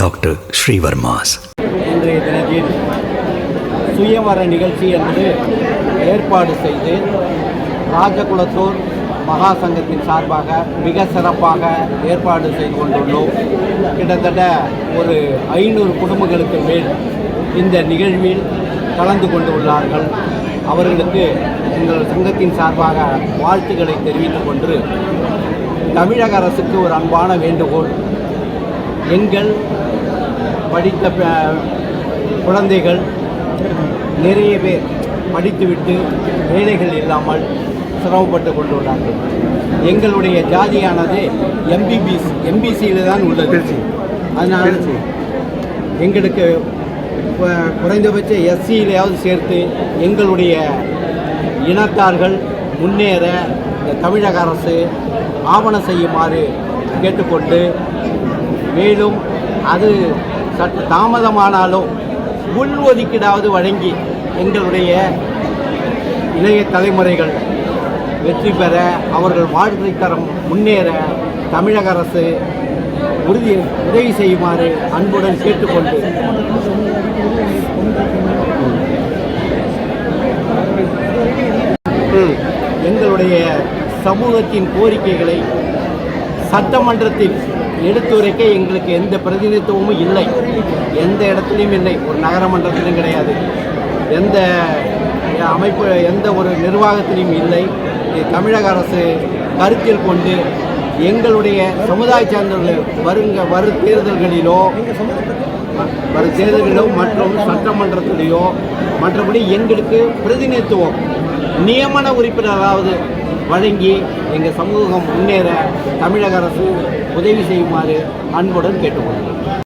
Doctor Srivarma's. இன்றைய தினத்தில் சுயமர நிகழ்ச்சி என்பது ஏற்பாடு செய்து ராஜகுலத்தூர் மகா சங்கத்தின் சார்பாக மிக சிறப்பாக ஏற்பாடு செய்து கொண்டுள்ளோம். கிட்டத்தட்ட ஒரு ஐநூறு குடும்பங்களுக்கு மேல் இந்த நிகழ்வில் கலந்து கொண்டு உள்ளார்கள். அவர்களுக்கு எங்கள் சங்கத்தின் சார்பாக வாழ்த்துக்களை தெரிவித்துக் கொண்டு தமிழக அரசுக்கு ஒரு அன்பான வேண்டுகோள். எங்கள் படித்த குழந்தைகள் நிறைய பேர் படித்துவிட்டு வேலைகள் இல்லாமல் சிரமப்பட்டு கொண்டுள்ளார்கள். எங்களுடைய ஜாதியானது எம்பிபிஎஸ் எம்பிசியில் தான் உள்ளது. அதனால் எங்களுக்கு குறைந்தபட்ச எஸ்சியிலையாவது சேர்த்து எங்களுடைய இனத்தார்கள் முன்னேற இந்த தமிழக அரசு ஆவணம் செய்யுமாறு கேட்டுக்கொண்டு மேலும் அது சற்று தாமதமானாலும் உள் ஒதுக்கீடாவது வழங்கி எங்களுடைய இளைய தலைமுறைகள் வெற்றி பெற அவர்கள் வாழ்க்கை தரம் முன்னேற தமிழக அரசு உறுதி உதவி செய்யுமாறு அன்புடன் கேட்டுக்கொண்டு எங்களுடைய சமூகத்தின் கோரிக்கைகளை சட்டமன்றத்தில் எடுத்துரைக்க எங்களுக்கு எந்த பிரதிநிதித்துவமும் இல்லை. எந்த இடத்துலையும் இல்லை. ஒரு நகரமன்றத்திலும் கிடையாது. எந்த அமைப்பு எந்த ஒரு நிர்வாகத்திலையும் இல்லை. தமிழக அரசு கருத்தில் கொண்டு எங்களுடைய சமுதாய சார்ந்தவர்கள் வருங்க வரும் தேர்தல்களிலோ வரும் தேர்தல்களிலோ மற்றும் சட்டமன்றத்திலேயோ மற்றபடி எங்களுக்கு பிரதிநிதித்துவம் நியமன உறுப்பினராவது வழங்கி எங்கள் சமூகம் முன்னேற தமிழக அரசு உதவி செய்யுமாறு அன்புடன் கேட்டுக்கொள்கிறேன்.